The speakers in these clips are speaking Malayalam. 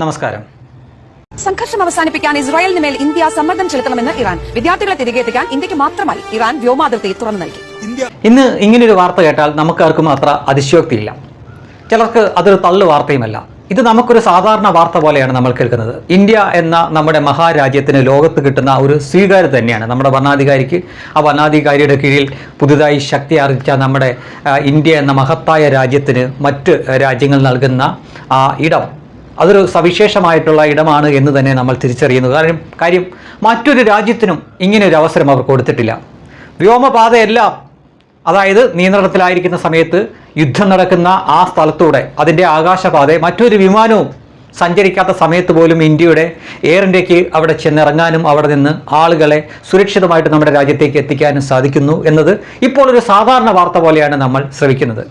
നമസ്കാരം. സംഘർഷം അവസാനിപ്പിക്കാൻ ഇസ്രായേലിന് മേൽ ഇന്ത്യ സമ്മർദ്ദം ചെലുത്തണമെന്ന് ഇറാൻ. വിദ്യാർത്ഥികളെ തിരികെ എത്തിക്കാൻ ഇന്ത്യയ്ക്ക് മാത്രമായി ഇറാൻ വ്യോമാതിർത്തി തുറന്നു നൽകി. ഇന്ന് ഇങ്ങനെയൊരു വാർത്ത കേട്ടാൽ നമുക്കാർക്കും അത്ര അതിശയോക്തിയില്ല ചിലർക്ക് അതൊരു തള്ളു വാർത്തയുമല്ല. ഇത് നമുക്കൊരു സാധാരണ വാർത്ത പോലെയാണ് നമ്മൾ കേൾക്കുന്നത്. ഇന്ത്യ എന്ന നമ്മുടെ മഹാരാജ്യത്തിന് ലോകത്ത് കിട്ടുന്ന ഒരു സ്വീകാര്യത തന്നെയാണ്. നമ്മുടെ ഭരണാധികാരിക്ക് ആ ഭരണാധികാരിയുടെ കീഴിൽ പുതുതായി ശക്തി ആർജിച്ച നമ്മുടെ ഇന്ത്യ എന്ന മഹത്തായ രാജ്യത്തിന് മറ്റ് രാജ്യങ്ങൾ നൽകുന്ന ആ ഇടം അതൊരു സവിശേഷമായിട്ടുള്ള ഇടമാണ് എന്ന് തന്നെ നമ്മൾ തിരിച്ചറിയുന്നു. കാരണം കാര്യം മറ്റൊരു രാജ്യത്തിനും ഇങ്ങനെ ഒരു അവസരം അവർ കൊടുത്തിട്ടില്ല. വ്യോമപാതയെല്ലാം അതായത് നിയന്ത്രണത്തിലായിരിക്കുന്ന സമയത്ത് യുദ്ധം നടക്കുന്ന ആ സ്ഥലത്തൂടെ അതിന്റെ ആകാശപാതയെ മറ്റൊരു വിമാനവും സഞ്ചരിക്കാത്ത സമയത്ത് പോലും ഇന്ത്യയുടെ എയർ ഇന്ത്യയ്ക്ക് അവിടെ ചെന്നിറങ്ങാനും അവിടെ നിന്ന് ആളുകളെ സുരക്ഷിതമായിട്ട് നമ്മുടെ രാജ്യത്തേക്ക് എത്തിക്കാനും സാധിക്കുന്നു എന്നത് ഇപ്പോൾ ഒരു സാധാരണ വാർത്ത പോലെയാണ് നമ്മൾ ശ്രമിക്കുന്നത്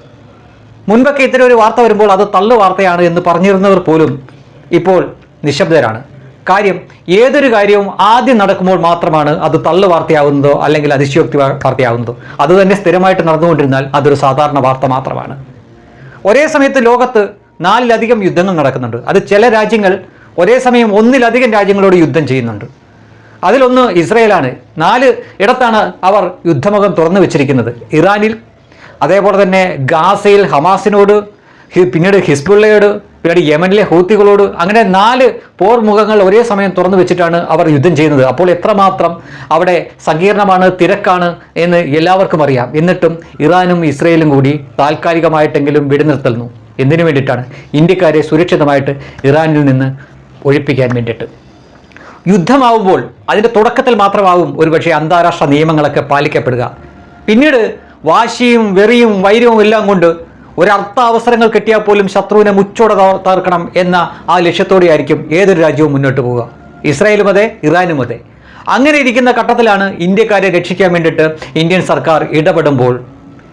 മുൻപൊക്കെ ഇത്തരം ഒരു വാർത്ത വരുമ്പോൾ അത് തള്ളു വാർത്തയാണ് എന്ന് പറഞ്ഞിരുന്നവർ പോലും ഇപ്പോൾ നിശബ്ദരാണ്. കാര്യം ഏതൊരു കാര്യവും ആദ്യം നടക്കുമ്പോൾ മാത്രമാണ് അത് തള്ളു വാർത്തയാവുന്നതോ അല്ലെങ്കിൽ അതിശയോക്തി വാർത്തയാവുന്നതോ. അത് തന്നെ സ്ഥിരമായിട്ട് നടന്നുകൊണ്ടിരുന്നാൽ അതൊരു സാധാരണ വാർത്ത മാത്രമാണ്. ഒരേ സമയത്ത് ലോകത്ത് നാലിലധികം യുദ്ധങ്ങൾ നടക്കുന്നുണ്ട്. അത് ചില രാജ്യങ്ങൾ ഒരേ സമയം ഒന്നിലധികം രാജ്യങ്ങളോട് യുദ്ധം ചെയ്യുന്നുണ്ട്. അതിലൊന്ന് ഇസ്രയേലാണ്. നാല് ഇടത്താണ് അവർ യുദ്ധമുഖം തുറന്നു വെച്ചിരിക്കുന്നത്. ഇറാനിൽ അതേപോലെ തന്നെ ഗാസയിൽ ഹമാസിനോട് പിന്നീട് ഹിസ്ബുള്ളയോട് പിന്നീട് യമനിലെ ഹൂത്തികളോട് അങ്ങനെ നാല് പോർ മുഖങ്ങൾ ഒരേ സമയം തുറന്നു വെച്ചിട്ടാണ് അവർ യുദ്ധം ചെയ്യുന്നത്. അപ്പോൾ എത്രമാത്രം അവിടെ സങ്കീർണമാണ് തിരക്കാണ് എന്ന് എല്ലാവർക്കും അറിയാം. എന്നിട്ടും ഇറാനും ഇസ്രയേലും കൂടി താൽക്കാലികമായിട്ടെങ്കിലും വെടിനിർത്തുന്നു എന്തിനു വേണ്ടിയിട്ടാണ്? ഇന്ത്യക്കാരെ സുരക്ഷിതമായിട്ട് ഇറാനിൽ നിന്ന് ഒഴിപ്പിക്കാൻ വേണ്ടിയിട്ട്. യുദ്ധമാവുമ്പോൾ അതിന്റെ തുടക്കത്തിൽ മാത്രമാവും ഒരുപക്ഷെ അന്താരാഷ്ട്ര നിയമങ്ങളൊക്കെ പാലിക്കപ്പെടുക. പിന്നീട് വാശിയും വെറിയും വൈരവും എല്ലാം കൊണ്ട് ഒരർത്ഥ അവസരങ്ങൾ കിട്ടിയാൽ പോലും ശത്രുവിനെ മുച്ചോടെ തകർ- തകർക്കണം എന്ന ആ ലക്ഷ്യത്തോടെയായിരിക്കും ഏതൊരു രാജ്യവും മുന്നോട്ട് പോവുക. ഇസ്രായേലും അതെ ഇറാനും അതെ. അങ്ങനെ ഇരിക്കുന്ന ഘട്ടത്തിലാണ് ഇന്ത്യക്കാരെ രക്ഷിക്കാൻ വേണ്ടിയിട്ട് ഇന്ത്യൻ സർക്കാർ ഇടപെടുമ്പോൾ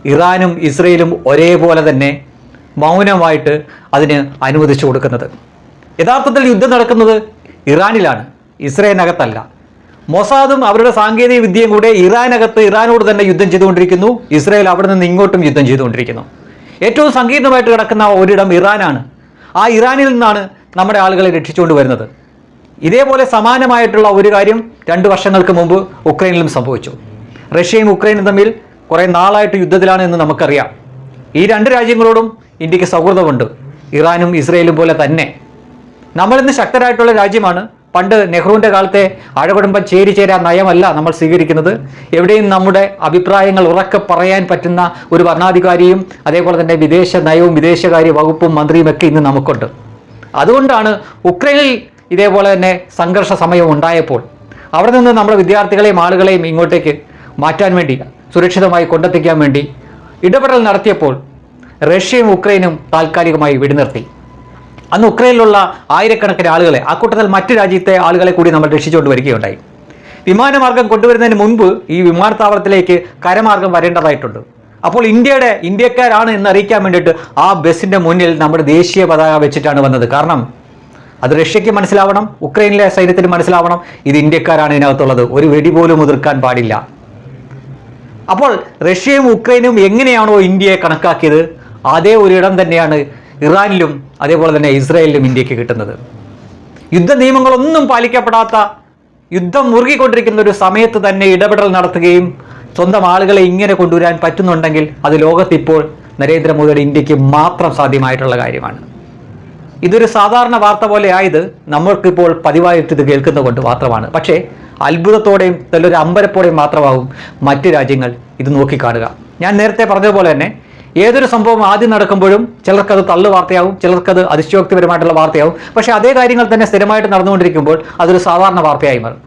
ഇറാനും ഇസ്രയേലും ഒരേപോലെ തന്നെ മൗനമായിട്ട് അതിന് അനുവദിച്ചു കൊടുക്കുന്നത്. യഥാർത്ഥത്തിൽ യുദ്ധം നടക്കുന്നത് ഇറാനിലാണ് ഇസ്രയേലിനകത്തല്ല. മൊസാദും അവരുടെ സാങ്കേതിക വിദ്യയും കൂടെ ഇറാനകത്ത് ഇറാനോട് തന്നെ യുദ്ധം ചെയ്തുകൊണ്ടിരിക്കുന്നു. ഇസ്രായേൽ അവിടെ നിന്ന് ഇങ്ങോട്ടും യുദ്ധം ചെയ്തുകൊണ്ടിരിക്കുന്നു. ഏറ്റവും സങ്കീർണമായിട്ട് കിടക്കുന്ന ഒരിടം ഇറാനാണ്. ആ ഇറാനിൽ നിന്നാണ് നമ്മുടെ ആളുകളെ രക്ഷിച്ചുകൊണ്ട് വരുന്നത്. ഇതേപോലെ സമാനമായിട്ടുള്ള ഒരു കാര്യം രണ്ട് വർഷങ്ങൾക്ക് മുമ്പ് ഉക്രൈനിലും സംഭവിച്ചു. റഷ്യയും ഉക്രൈനും തമ്മിൽ കുറേ നാളായിട്ട് യുദ്ധത്തിലാണ് എന്ന് നമുക്കറിയാം. ഈ രണ്ട് രാജ്യങ്ങളോടും ഇന്ത്യയ്ക്ക് സൗഹൃദമുണ്ട്. ഇറാനും ഇസ്രയേലും പോലെ തന്നെ. നമ്മളിന്ന് ശക്തരായിട്ടുള്ള രാജ്യമാണ് പണ്ട് നെഹ്റുവിന്റെ കാലത്തെ അഴകുടുംബം ചേരി ചേരാ നയമല്ല നമ്മൾ സ്വീകരിക്കുന്നത്. എവിടെയും നമ്മുടെ അഭിപ്രായങ്ങൾ ഉറക്കെ പറയാൻ പറ്റുന്ന ഒരു ഭരണാധികാരിയും അതേപോലെ തന്നെ വിദേശ നയവും വിദേശകാര്യ വകുപ്പും മന്ത്രിയും ഒക്കെ ഇന്ന് നമുക്കുണ്ട്. അതുകൊണ്ടാണ് ഉക്രൈനിൽ ഇതേപോലെ തന്നെ സംഘർഷ സമയം ഉണ്ടായപ്പോൾ അവിടെ നിന്ന് നമ്മുടെ വിദ്യാർത്ഥികളെയും ആളുകളെയും ഇങ്ങോട്ടേക്ക് മാറ്റാൻ വേണ്ടി സുരക്ഷിതമായി കൊണ്ടെത്തിക്കാൻ വേണ്ടി ഇടപെടൽ നടത്തിയപ്പോൾ റഷ്യയും ഉക്രൈനും താൽക്കാലികമായി വെടിനിർത്തി. അന്ന് ഉക്രൈനിലുള്ള ആയിരക്കണക്കിന് ആളുകളെ ആ കൂട്ടത്തിൽ മറ്റു രാജ്യത്തെ ആളുകളെ കൂടി നമ്മൾ രക്ഷിച്ചുകൊണ്ട് വരികയുണ്ടായി. വിമാനമാർഗം കൊണ്ടുവരുന്നതിന് മുൻപ് ഈ വിമാനത്താവളത്തിലേക്ക് കരമാർഗം വരേണ്ടതായിട്ടുണ്ട്. അപ്പോൾ ഇന്ത്യയുടെ ഇന്ത്യക്കാരാണ് എന്ന് അറിയിക്കാൻ വേണ്ടിയിട്ട് ആ ബസ്സിന്റെ മുന്നിൽ നമ്മുടെ ദേശീയ പതാക വെച്ചിട്ടാണ് വന്നത്. കാരണം അത് റഷ്യയ്ക്ക് മനസ്സിലാവണം ഉക്രൈനിലെ സൈന്യത്തിന് മനസ്സിലാവണം ഇത് ഇന്ത്യക്കാരാണ് ഇതിനകത്തുള്ളത്. ഒരു വെടി പോലും മുതിർക്കാൻ പാടില്ല. അപ്പോൾ റഷ്യയും ഉക്രൈനും എങ്ങനെയാണോ ഇന്ത്യയെ കണക്കാക്കിയത്? അതേ ഒരിടം തന്നെയാണ് ഇറാനിലും അതേപോലെ തന്നെ ഇസ്രായേലിലും ഇന്ത്യയ്ക്ക് കിട്ടുന്നത്. യുദ്ധ നിയമങ്ങളൊന്നും പാലിക്കപ്പെടാത്ത യുദ്ധം മുറുകിക്കൊണ്ടിരിക്കുന്ന ഒരു സമയത്ത് തന്നെ ഇടപെടൽ നടത്തുകയും സ്വന്തം ആളുകളെ ഇങ്ങനെ കൊണ്ടുവരാൻ പറ്റുന്നുണ്ടെങ്കിൽ അത് ലോകത്തിപ്പോൾ നരേന്ദ്രമോദിയുടെ ഇന്ത്യയ്ക്ക് മാത്രം സാധ്യമായിട്ടുള്ള കാര്യമാണ്. ഇതൊരു സാധാരണ വാർത്ത പോലെ ആയത് നമ്മൾക്കിപ്പോൾ പതിവായിട്ട് ഇത് കേൾക്കുന്നത് കൊണ്ട് മാത്രമാണ്. പക്ഷേ അത്ഭുതത്തോടെയും നല്ലൊരു അമ്പരപ്പോടെയും മാത്രമാവും മറ്റ് രാജ്യങ്ങൾ ഇത് നോക്കിക്കാണുക. ഞാൻ നേരത്തെ പറഞ്ഞതുപോലെ തന്നെ ഏതൊരു സംഭവം ആദ്യം നടക്കുമ്പോഴും ചിലർക്കത് തള്ളു വാർത്തയാവും ചിലർക്കത് അതിശയോക്തിപരമായിട്ടുള്ള വാർത്തയാവും. പക്ഷേ അതേ കാര്യങ്ങൾ തന്നെ സ്ഥിരമായിട്ട് നടന്നുകൊണ്ടിരിക്കുമ്പോൾ അതൊരു സാധാരണ വാർത്തയായി മാറും.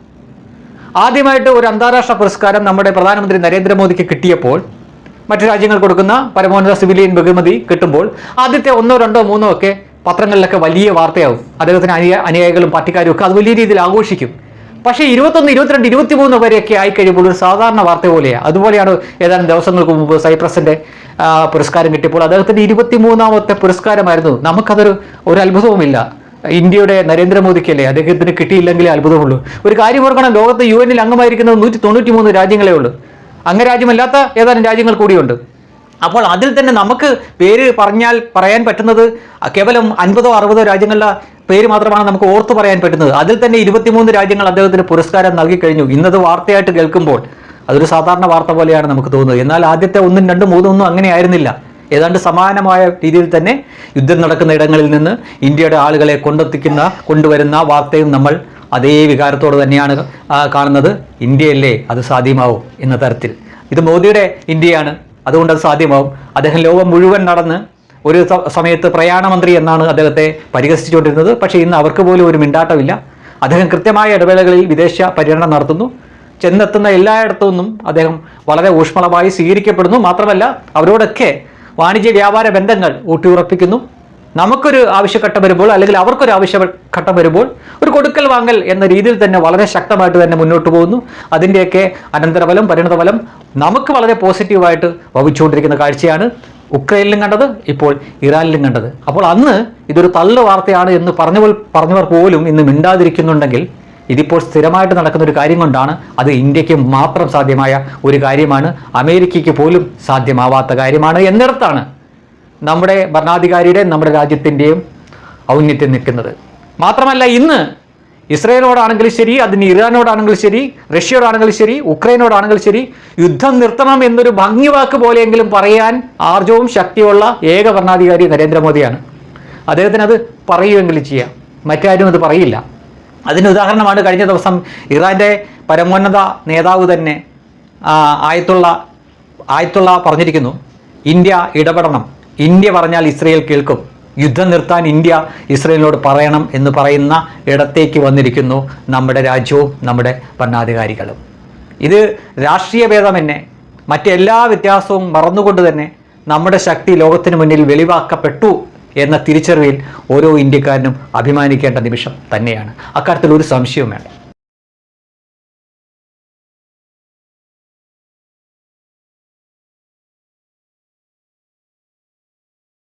ആദ്യമായിട്ട് ഒരു അന്താരാഷ്ട്ര പുരസ്കാരം നമ്മുടെ പ്രധാനമന്ത്രി നരേന്ദ്രമോദിക്ക് കിട്ടിയപ്പോൾ മറ്റു രാജ്യങ്ങൾ കൊടുക്കുന്ന പരമോന്നത സിവിലിയൻ ബഹുമതി കിട്ടുമ്പോൾ ആദ്യത്തെ ഒന്നോ രണ്ടോ മൂന്നോ ഒക്കെ പത്രങ്ങളിലൊക്കെ വലിയ വാർത്തയാവും. അദ്ദേഹത്തിന് അനുയ അനുയായികളും പാർട്ടിക്കാരും ഒക്കെ അത് വലിയ രീതിയിൽ ആഘോഷിക്കും. പക്ഷേ ഇരുപത്തൊന്ന് ഇരുപത്തിരണ്ട് ഇരുപത്തിമൂന്ന് വരെയൊക്കെ ആയിക്കഴിയുമ്പോൾ ഒരു സാധാരണ വാർത്ത പോലെയാണ് അതുപോലെയാണ് ഏതാനും ദിവസങ്ങൾക്ക് മുമ്പ് സൈപ്രസിന്റെ പുരസ്കാരം കിട്ടിയപ്പോൾ അദ്ദേഹത്തിന്റെ ഇരുപത്തിമൂന്നാമത്തെ പുരസ്കാരമായിരുന്നു. നമുക്കതൊരു ഒരു അത്ഭുതവുമില്ല. ഇന്ത്യയുടെ നരേന്ദ്രമോദിക്കല്ലേ? അദ്ദേഹത്തിന് കിട്ടിയില്ലെങ്കിലേ അത്ഭുതമുള്ളൂ. ഒരു കാര്യം ഓർക്കണം ലോകത്ത് യു എനിൽ അംഗമായിരിക്കുന്നത് നൂറ്റി തൊണ്ണൂറ്റി മൂന്ന് രാജ്യങ്ങളേ ഉള്ളൂ. അംഗരാജ്യമല്ലാത്ത ഏതാനും രാജ്യങ്ങൾ കൂടിയുണ്ട്. അപ്പോൾ അതിൽ തന്നെ നമുക്ക് പേര് പറഞ്ഞാൽ പറയാൻ പറ്റുന്നത് കേവലം അൻപതോ അറുപതോ രാജ്യങ്ങളിലെ പേര് മാത്രമാണ് നമുക്ക് ഓർത്തു പറയാൻ പറ്റുന്നത്. അതിൽ തന്നെ ഇരുപത്തിമൂന്ന് രാജ്യങ്ങൾ അദ്ദേഹത്തിന് പുരസ്കാരം നൽകി കഴിഞ്ഞു. ഇന്നത് വാർത്തയായിട്ട് കേൾക്കുമ്പോൾ അതൊരു സാധാരണ വാർത്ത പോലെയാണ് നമുക്ക് തോന്നുന്നത്. എന്നാൽ ആദ്യത്തെ ഒന്നും രണ്ടും മൂന്നും ഒന്നും അങ്ങനെ ആയിരുന്നില്ല. ഏതാണ്ട് സമാനമായ രീതിയിൽ തന്നെ യുദ്ധം നടക്കുന്ന ഇടങ്ങളിൽ നിന്ന് ഇന്ത്യയുടെ ആളുകളെ കൊണ്ടെത്തിക്കുന്ന കൊണ്ടുവരുന്ന വാർത്തയും നമ്മൾ അതേ വികാരത്തോട് തന്നെയാണ് കാണുന്നത്. ഇന്ത്യയല്ലേ അത് സാധ്യമാവും എന്ന തരത്തിൽ. ഇത് മോദിയുടെ ഇന്ത്യയാണ്. അതുകൊണ്ട് അത് സാധ്യമാവും. അദ്ദേഹം ലോകം മുഴുവൻ നടന്ന് ഒരു സമയത്ത് പ്രയാണമന്ത്രി എന്നാണ് അദ്ദേഹത്തെ പരിഹസിച്ചുകൊണ്ടിരുന്നത്. പക്ഷേ ഇന്ന് അവർക്ക് പോലും ഒരു മിണ്ടാട്ടമില്ല. അദ്ദേഹം കൃത്യമായ ഇടവേളകളിൽ വിദേശ പര്യടനം നടത്തുന്നു. ചെന്നെത്തുന്ന എല്ലായിടത്തു നിന്നും അദ്ദേഹം വളരെ ഊഷ്മളമായി സ്വീകരിക്കപ്പെടുന്നു. മാത്രമല്ല അവരോടൊക്കെ വാണിജ്യ വ്യാപാര ബന്ധങ്ങൾ ഊട്ടിയുറപ്പിക്കുന്നു. നമുക്കൊരു ആവശ്യഘട്ടം വരുമ്പോൾ അല്ലെങ്കിൽ അവർക്കൊരു ആവശ്യഘട്ടം വരുമ്പോൾ ഒരു കൊടുക്കൽ വാങ്ങൽ എന്ന രീതിയിൽ തന്നെ വളരെ ശക്തമായിട്ട് തന്നെ മുന്നോട്ട് പോകുന്നു. അതിന്റെയൊക്കെ അനന്തരഫലം പരിണതഫലം നമുക്ക് വളരെ പോസിറ്റീവായിട്ട് വഹിച്ചുകൊണ്ടിരിക്കുന്ന കാഴ്ചയാണ് ഉക്രൈനിലും കണ്ടത് ഇപ്പോൾ ഇറാനിലും കണ്ടത്. അപ്പോൾ അന്ന് ഇതൊരു തള്ളു വാർത്തയാണ് എന്ന് പറഞ്ഞവർ പറഞ്ഞവർ പോലും ഇന്ന് മിണ്ടാതിരിക്കുന്നുണ്ടെങ്കിൽ ഇതിപ്പോൾ സ്ഥിരമായിട്ട് നടക്കുന്ന ഒരു കാര്യം കൊണ്ടാണ് അത് ഇന്ത്യയ്ക്ക് മാത്രം സാധ്യമായ ഒരു കാര്യമാണ്. അമേരിക്കയ്ക്ക് പോലും സാധ്യമാവാത്ത കാര്യമാണ് എന്നിടത്താണ് നമ്മുടെ ഭരണാധികാരിയുടെ നമ്മുടെ രാജ്യത്തിന്റെയും ഔന്നത്യം നിൽക്കുന്നത്. മാത്രമല്ല ഇന്ന് ഇസ്രയേലോടാണെങ്കിലും ശരി അതിന് ഇറാനോടാണെങ്കിലും ശരി റഷ്യയോടാണെങ്കിലും ശരി ഉക്രൈനോടാണെങ്കിലും ശരി യുദ്ധം നിർത്തണം എന്നൊരു ഭംഗിവാക്ക് പോലെയെങ്കിലും പറയാൻ ആർജവും ശക്തിയുള്ള ഏക ഭരണാധികാരി നരേന്ദ്രമോദിയാണ്. അദ്ദേഹത്തിന് അത് പറയുമെങ്കിലും ചെയ്യാം. മറ്റാരും അത് പറയില്ല. അതിന് ഉദാഹരണമാണ് കഴിഞ്ഞ ദിവസം ഇറാന്റെ പരമോന്നത നേതാവ് തന്നെ ആയത്തുള്ള ആയത്തുള്ള പറഞ്ഞിരിക്കുന്നു ഇന്ത്യ ഇടപെടണം. ഇന്ത്യ പറഞ്ഞാൽ ഇസ്രയേൽ കേൾക്കും. യുദ്ധം നിർത്താൻ ഇന്ത്യ ഇസ്രയേലിനോട് പറയണം എന്ന് പറയുന്ന ഇടത്തേക്ക് വന്നിരിക്കുന്നു നമ്മുടെ രാജ്യവും നമ്മുടെ ഭരണാധികാരികളും. ഇത് രാഷ്ട്രീയ ഭേദമെന്നെ മറ്റെല്ലാ വ്യത്യാസവും മറന്നുകൊണ്ട് തന്നെ നമ്മുടെ ശക്തി ലോകത്തിന് മുന്നിൽ വെളിവാക്കപ്പെട്ടു എന്ന തിരിച്ചറിവിൽ ഓരോ ഇന്ത്യക്കാരനും അഭിമാനിക്കേണ്ട നിമിഷം തന്നെയാണ്. അക്കാര്യത്തിൽ ഒരു സംശയവും വേണ്ട